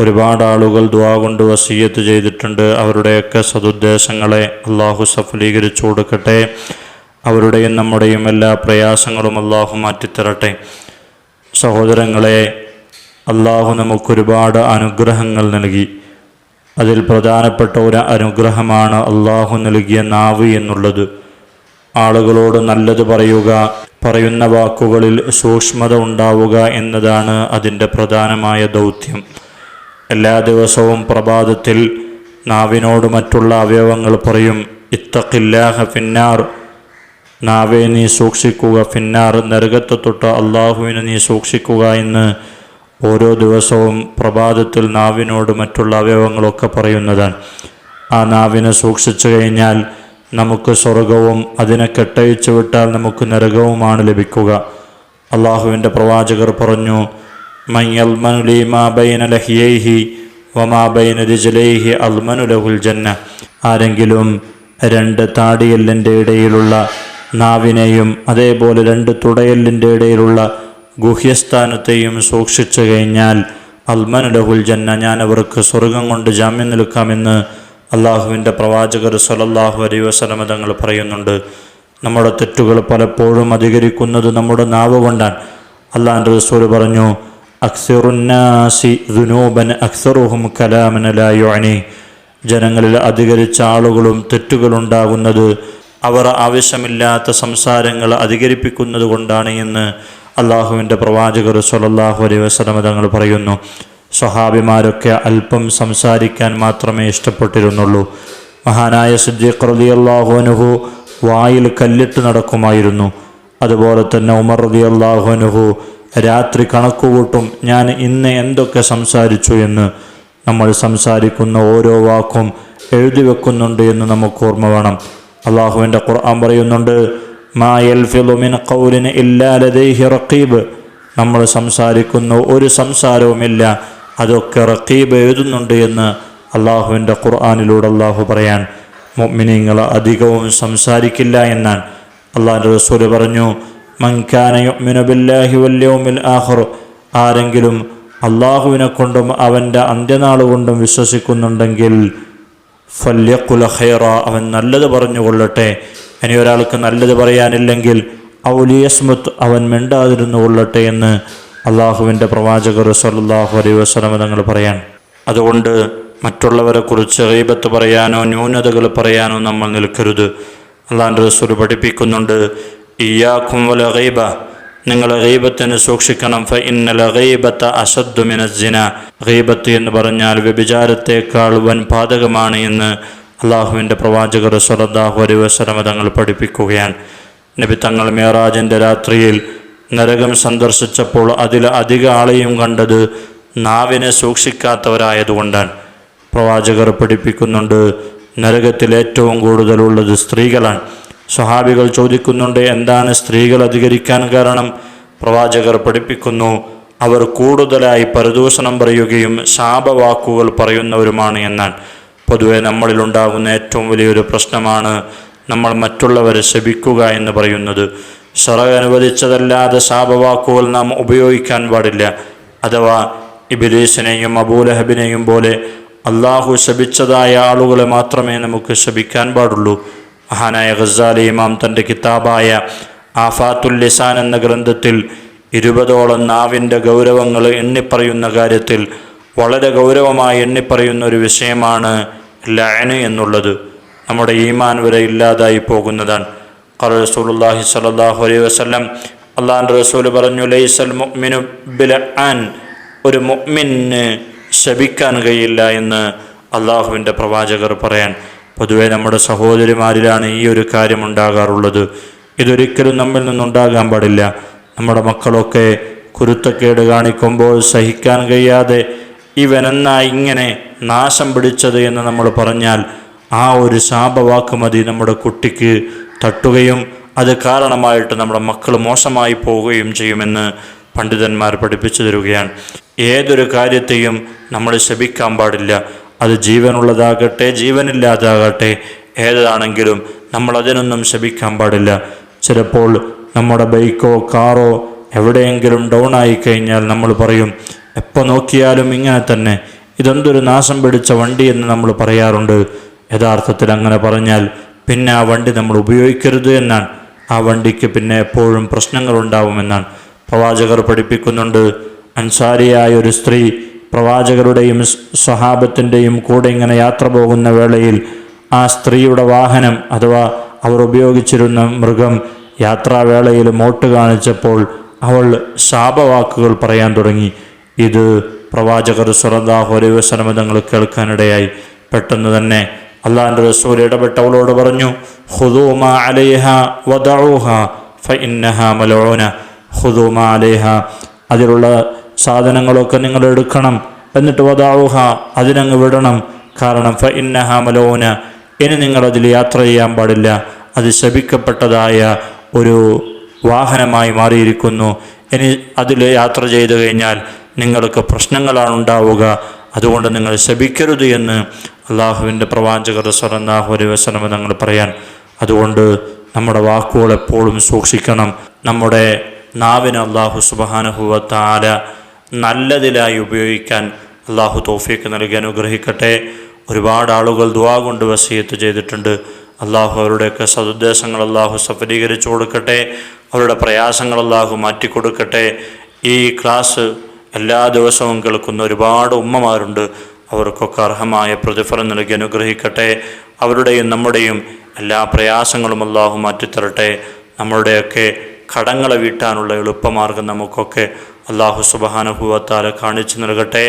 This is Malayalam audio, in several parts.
ഒരുപാട് ആളുകൾ ദ്വാ കൊണ്ട് വസീയത്ത് ചെയ്തിട്ടുണ്ട്. അവരുടെയൊക്കെ സതുദ്ദേശങ്ങളെ അള്ളാഹു സഫലീകരിച്ചു കൊടുക്കട്ടെ. അവരുടെയും നമ്മുടെയും എല്ലാ പ്രയാസങ്ങളും അള്ളാഹു മാറ്റിത്തരട്ടെ. സഹോദരങ്ങളെ അള്ളാഹു നമുക്കൊരുപാട് അനുഗ്രഹങ്ങൾ നൽകി. അതിൽ പ്രധാനപ്പെട്ട ഒരു അനുഗ്രഹമാണ് അള്ളാഹു നൽകിയ നാവ് എന്നുള്ളത്. ആളുകളോട് നല്ലത് പറയുക പറയുന്ന വാക്കുകളിൽ സൂക്ഷ്മത ഉണ്ടാവുക എന്നതാണ് അതിന്റെ പ്രധാനമായ ദൗത്യം. എല്ലാ ദിവസവും പ്രഭാതത്തിൽ നാവിനോട് മറ്റുള്ള അവയവങ്ങൾ പറയും ഇത്തഖില്ലാഹ ഫിന്നാർ. നാവെ നീ സൂക്ഷിക്കുക ഫിന്നാർ. നരകത്തെ തൊട്ട് അള്ളാഹുവിനെ നീ സൂക്ഷിക്കുക എന്ന് ഓരോ ദിവസവും പ്രഭാതത്തിൽ നാവിനോട് മറ്റുള്ള അവയവങ്ങളൊക്കെ പറയുന്നതാണ്. ആ നാവിനെ സൂക്ഷിച്ചു കഴിഞ്ഞാൽ നമുക്ക് സ്വർഗവും അതിനെ കെട്ടഴിച്ചു വിട്ടാൽ നമുക്ക് നരകവുമാണ് ലഭിക്കുക. അള്ളാഹുവിന്റെ പ്രവാചകർ പറഞ്ഞു ആരെങ്കിലും രണ്ട് താടിയല്ലിന്റെ ഇടയിലുള്ള നാവിനെയും അതേപോലെ രണ്ട് തുടയല്ലിന്റെ ഇടയിലുള്ള ഗുഹ്യസ്ഥാനത്തെയും സൂക്ഷിച്ചു കഴിഞ്ഞാൽ അൽമനു ലഹുൽ ജന്ന ഞാൻ അവർക്ക് സ്വർഗം കൊണ്ട് ജാമ്യം നിൽക്കാമെന്ന് അള്ളാഹുവിന്റെ പ്രവാചകർ സലല്ലാഹു അലൈ വസലമ തങ്ങൾ പറയുന്നുണ്ട്. നമ്മുടെ തെറ്റുകൾ പലപ്പോഴും അധികരിക്കുന്നത് നമ്മുടെ നാവ് കൊണ്ടാണ്. അള്ളാഹാന്റെ റസൂൽ പറഞ്ഞു അക്സറുന്നാസി ദുനൂബൻ അക്സറുഹും കലാമനലായുഅനി ജനങ്ങളിൽ അധികരിച്ച ആളുകളും തെറ്റുകളുണ്ടാകുന്നത് അവർ ആവശ്യമില്ലാത്ത സംസാരങ്ങൾ അധികരിപ്പിക്കുന്നത് കൊണ്ടാണ് എന്ന് അള്ളാഹുവിന്റെ പ്രവാചകർ സൊല്ലാഹു അലൈ വസ്ലമ തങ്ങൾ പറയുന്നു. സ്വഹാബിമാരൊക്കെ അല്പം സംസാരിക്കാൻ മാത്രമേ ഇഷ്ടപ്പെട്ടിരുന്നുള്ളൂ. മഹാനായ സിദ്ദീഖ് റലി അള്ളാഹുനുഹു വായിൽ കല്ലിട്ട് നടക്കുമായിരുന്നു. അതുപോലെ തന്നെ ഉമർ റലി അള്ളാഹുനുഹു രാത്രി കണക്കുകൂട്ടും ഞാൻ ഇന്ന് എന്തൊക്കെ സംസാരിച്ചു എന്ന് നമ്മൾ സംസാരിക്കുന്ന ഓരോ വാക്കും എഴുതി വെക്കുന്നുണ്ട് എന്ന് നമുക്ക് ഓർമ്മ വേണം. അള്ളാഹുവിന്റെ ഖുർആൻ പറയുന്നുണ്ട് മാ യൽഫിളു മിൻ ഇല്ലാലദേഹി ഇല്ലാ ലദൈഹി റഖീബ്. നമ്മൾ സംസാരിക്കുന്ന ഒരു സംസാരവുമില്ല അതൊക്കെ റക്കീബ് എഴുതുന്നുണ്ട് എന്ന് അള്ളാഹുവിന്റെ ഖുർആാനിലൂടെ അള്ളാഹു പറയാൻ. മുഅ്മിനീങ്ങൾ അധികവും സംസാരിക്കില്ല എന്നാണ്. അള്ളാഹിന്റെ റസൂൽ പറഞ്ഞു മൻകാന യുഗ്മിനു ബില്ലാഹി വൽ യൗമിൽ ആഖിർ ആരെങ്കിലും അള്ളാഹുവിനെ കൊണ്ടും അവന്റെ അന്ത്യനാൾ കൊണ്ടും വിശ്വസിക്കുന്നുണ്ടെങ്കിൽ ഫല്യക്കുല ഹൈറ അവൻ നല്ലത് പറഞ്ഞുകൊള്ളട്ടെ. ഇനി ഒരാൾക്ക് നല്ലത് പറയാനില്ലെങ്കിൽ ഔലിയസ്മുത്ത് അവൻ മിണ്ടാതിരുന്നു കൊള്ളട്ടെ എന്ന് അള്ളാഹുവിന്റെ പ്രവാചകർ സല്ലാഹു അലൈ വസ്ലമ തങ്ങൾ പറയാൻ. അതുകൊണ്ട് മറ്റുള്ളവരെ കുറിച്ച് ഹൈബത്ത് പറയാനോ ന്യൂനതകൾ പറയാനോ നമ്മൾ നിൽക്കരുത്. അള്ളാഹിന്റെ റസൂൽ പഠിപ്പിക്കുന്നുണ്ട് ഇയാക്കും വല ഗൈബ നിങ്ങൾ ഗൈബത്തിന് സൂക്ഷിക്കണം. ഫ ഇന്നല ഗൈബത്ത അസദ്ദുമിനജിന ഗൈബത്ത് എന്ന് പറഞ്ഞാൽ വ്യഭിചാരത്തേക്കാൾ വൻ പാതകമാണ് എന്ന് അള്ളാഹുവിന്റെ പ്രവാചകർ സ്വലദാഹു അലൈ വസ്ലമ തങ്ങൾ പഠിപ്പിക്കുകയാണ്. നബി തങ്ങൾ മേറാജിന്റെ രാത്രിയിൽ നരകം സന്ദർശിച്ചപ്പോൾ അതിൽ അധിക ആളെയും കണ്ടത് നാവിനെ സൂക്ഷിക്കാത്തവരായതുകൊണ്ടാണ്. പ്രവാചകർ പഠിപ്പിക്കുന്നുണ്ട് നരകത്തിൽ ഏറ്റവും കൂടുതലുള്ളത് സ്ത്രീകളാണ്. സ്വഹാബികൾ ചോദിക്കുന്നുണ്ട് എന്താണ് സ്ത്രീകൾ അധികരിക്കാൻ കാരണം? പ്രവാചകർ പഠിപ്പിക്കുന്നു അവർ കൂടുതലായി പരദൂഷണം പറയുകയും ശാപവാക്കുകൾ പറയുന്നവരുമാണ് എന്നാൽ പൊതുവെ നമ്മളിലുണ്ടാകുന്ന ഏറ്റവും വലിയൊരു പ്രശ്നമാണ് നമ്മൾ മറ്റുള്ളവരെ ശപിക്കുക എന്ന് പറയുന്നത്. ഷറ അനുവദിച്ചതല്ലാതെ ശാപവാക്കുകൾ നാം ഉപയോഗിക്കാൻ പാടില്ല. അഥവാ ഇബിലീസിനെയും അബൂലഹബിനെയും പോലെ അള്ളാഹു ശപിച്ചതായ ആളുകളെ മാത്രമേ നമുക്ക് ശപിക്കാൻ പാടുള്ളൂ. മഹാനായ ഖസാലി ഇമാം തന്റെ കിതാബായ ആഫാത്തുൽ ലിസാൻ എന്ന ഗ്രന്ഥത്തിൽ ഇരുപതോളം നാവിന്റെ ഗൗരവങ്ങൾ എണ്ണിപ്പറയുന്ന കാര്യത്തിൽ വളരെ ഗൗരവമായി എണ്ണിപ്പറയുന്ന ഒരു വിഷയമാണ് ലയന് എന്നുള്ളത്. നമ്മുടെ ഈമാൻ വരെ ഇല്ലാതായി പോകുന്നതാണ്. ഖറ റസൂലുള്ളാഹി സ്വല്ലല്ലാഹു അലൈഹി വസല്ലം അള്ളാഹിന്റെ റസൂൽ പറഞ്ഞു ലൈസൽ മുഅ്മിനു ആൻ ഒരു മുഅ്മിന് ശപിക്കാൻ കഴിയില്ല എന്ന് അള്ളാഹുവിന്റെ പ്രവാചകർ പറയാൻ പൊതുവെ നമ്മുടെ സഹോദരിമാരിലാണ് ഈ ഒരു കാര്യം ഉണ്ടാകാറുള്ളത്. ഇതൊരിക്കലും നമ്മിൽ നിന്നുണ്ടാകാൻ പാടില്ല. നമ്മുടെ മക്കളൊക്കെ കുരുത്തക്കേട് കാണിക്കുമ്പോൾ സഹിക്കാൻ കഴിയാതെ ഇവനെന്നാ ഇങ്ങനെ നാശം പിടിച്ചത് എന്ന് നമ്മൾ പറഞ്ഞാൽ ആ ഒരു ശാപവാക്ക് മതി നമ്മുടെ കുട്ടിക്ക് തട്ടുകയും അത് കാരണമായിട്ട് നമ്മുടെ മക്കൾ മോശമായി പോവുകയും ചെയ്യുമെന്ന് പണ്ഡിതന്മാർ പഠിപ്പിച്ചു തരികയാണ്. ഏതൊരു കാര്യത്തെയും നമ്മൾ ശപിക്കാൻ പാടില്ല. അത് ജീവനുള്ളതാകട്ടെ ജീവനില്ലാതാകട്ടെ. ഏതാണെങ്കിലും നമ്മൾ അതിനൊന്നും ശപിക്കാൻ പാടില്ല. ചിലപ്പോൾ നമ്മുടെ ബൈക്കോ കാറോ എവിടെയെങ്കിലും ഡൗൺ ആയി കഴിഞ്ഞാൽ നമ്മൾ പറയും എപ്പോൾ നോക്കിയാലും ഇങ്ങനെ തന്നെ. ഇതെന്തൊരു നാശം പിടിച്ച വണ്ടി എന്ന് നമ്മൾ പറയാറുണ്ട്. യഥാർത്ഥത്തിൽ അങ്ങനെ പറഞ്ഞാൽ പിന്നെ ആ വണ്ടി നമ്മൾ ഉപയോഗിക്കരുത് എന്നാണ്. ആ വണ്ടിക്ക് പിന്നെ എപ്പോഴും പ്രശ്നങ്ങൾ പ്രശ്നങ്ങളുണ്ടാവുമെന്നാണ് പ്രവാചകർ പഠിപ്പിക്കുന്നുണ്ട് അൻസാരിയായ ഒരു സ്ത്രീ പ്രവാചകരുടെയും സ്വഹാബത്തിന്റെയും കൂടെ ഇങ്ങനെ യാത്ര പോകുന്ന വേളയിൽ ആ സ്ത്രീയുടെ വാഹനം അഥവാ അവർ ഉപയോഗിച്ചിരുന്ന മൃഗം യാത്രാവേളയിൽ മോട്ട് കാണിച്ചപ്പോൾ അവൾ ശാപവാക്കുകൾ പറയാൻ തുടങ്ങി. ഇത് പ്രവാചകർ സുറദാഹു അലൈ വസലമ തങ്ങൾ കേൾക്കാനിടയായി. പെട്ടെന്ന് തന്നെ അള്ളാഹിന്റെ റസൂൽ ഇടപെട്ട് അവളോട് പറഞ്ഞു ഹുദൂമ അലൈഹ വദഊഹ ഇന്നഹ മലഊന ഹുദൂമ അലൈഹ. അതിലുള്ള സാധനങ്ങളൊക്കെ നിങ്ങൾ എടുക്കണം എന്നിട്ട് വദഊഹ അതിനങ്ങ് വിടണം. കാരണം ഫഇന്നഹ മലോന ഇനി നിങ്ങളതിൽ യാത്ര ചെയ്യാൻ പാടില്ല. അത് ശപിക്കപ്പെട്ടതായ ഒരു വാഹനമായി മാറിയിരിക്കുന്നു. ഇനി അതിൽ യാത്ര ചെയ്തു കഴിഞ്ഞാൽ നിങ്ങൾക്ക് പ്രശ്നങ്ങളാണ് ഉണ്ടാവുക. അതുകൊണ്ട് നിങ്ങൾ ശപിക്കരുത് എന്ന് അള്ളാഹുവിന്റെ പ്രവാചകർ സ്വലല്ലാഹു അലൈഹി വ്യസനം നിങ്ങൾ പറയാൻ. അതുകൊണ്ട് നമ്മുടെ വാക്കുകൾ എപ്പോഴും സൂക്ഷിക്കണം. നമ്മുടെ നാവിന് അള്ളാഹു സുബാനുഭവത്താല നല്ലതിലായി ഉപയോഗിക്കാൻ അള്ളാഹു തോഫിക്ക് നൽകി അനുഗ്രഹിക്കട്ടെ. ഒരുപാട് ആളുകൾ ദുവാ കൊണ്ട് വസീയത്ത് ചെയ്തിട്ടുണ്ട്. അള്ളാഹു അവരുടെയൊക്കെ സതുദ്ദേശങ്ങൾ അള്ളാഹു സഫലീകരിച്ചു കൊടുക്കട്ടെ. അവരുടെ പ്രയാസങ്ങൾ അള്ളാഹു മാറ്റിക്കൊടുക്കട്ടെ ഈ ക്ലാസ് എല്ലാ ദിവസവും കേൾക്കുന്ന ഒരുപാട് ഉമ്മമാരുണ്ട്. അവർക്കൊക്കെ അർഹമായ പ്രതിഫലം നൽകി അനുഗ്രഹിക്കട്ടെ. അവരുടെയും നമ്മുടെയും എല്ലാ പ്രയാസങ്ങളും അള്ളാഹു മാറ്റിത്തരട്ടെ. നമ്മളുടെയൊക്കെ കടങ്ങളെ വീട്ടാനുള്ള എളുപ്പമാർഗം നമുക്കൊക്കെ അള്ളാഹു സുബാനുഭവത്താലെ കാണിച്ചു നൽകട്ടെ.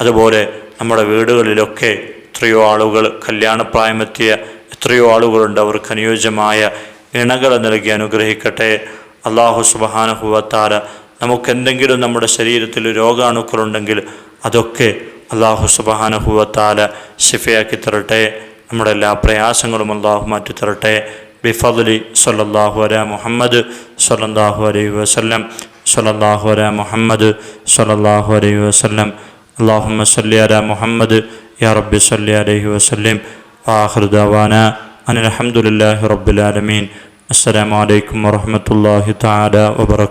അതുപോലെ നമ്മുടെ വീടുകളിലൊക്കെ എത്രയോ ആളുകൾ കല്യാണപ്രായമെത്തിയ എത്രയോ ആളുകളുണ്ട്. അവർക്ക് അനുയോജ്യമായ ഇണകൾ നൽകി അനുഗ്രഹിക്കട്ടെ. അള്ളാഹു സുബാനുഭവത്താല നമുക്കെന്തെങ്കിലും നമ്മുടെ ശരീരത്തിൽ രോഗാണുക്കളുണ്ടെങ്കിൽ അതൊക്കെ അള്ളാഹു സുബാനുഭവത്താല ശിഫയാക്കി തരട്ടെ. നമ്മുടെ എല്ലാ പ്രയാസങ്ങളും അള്ളാഹു മാറ്റി തരട്ടെ. ബിഫദലി സല്ലാഹു അല മുഹമ്മദ് സല്ലാഹു അലൈഹി വസല്ലം. സല്ലാഹു അല മുഹമ്മദ് സല്ലാഹു അലൈഹി വസല്ലം. അള്ളാഹുമ്മ സല്ലി അല മുഹമ്മദ് യാ റബ്ബി സല്ലി അലൈഹി വസല്ലം. വാഹൃ ദവാന അനിൽ അലഹമുല്ലാഹി റബ്ബുലാലമീൻ അസ്സലാമലൈക്കും വറഹമത്തല്ലാഹി താല വബർക്കാത്തു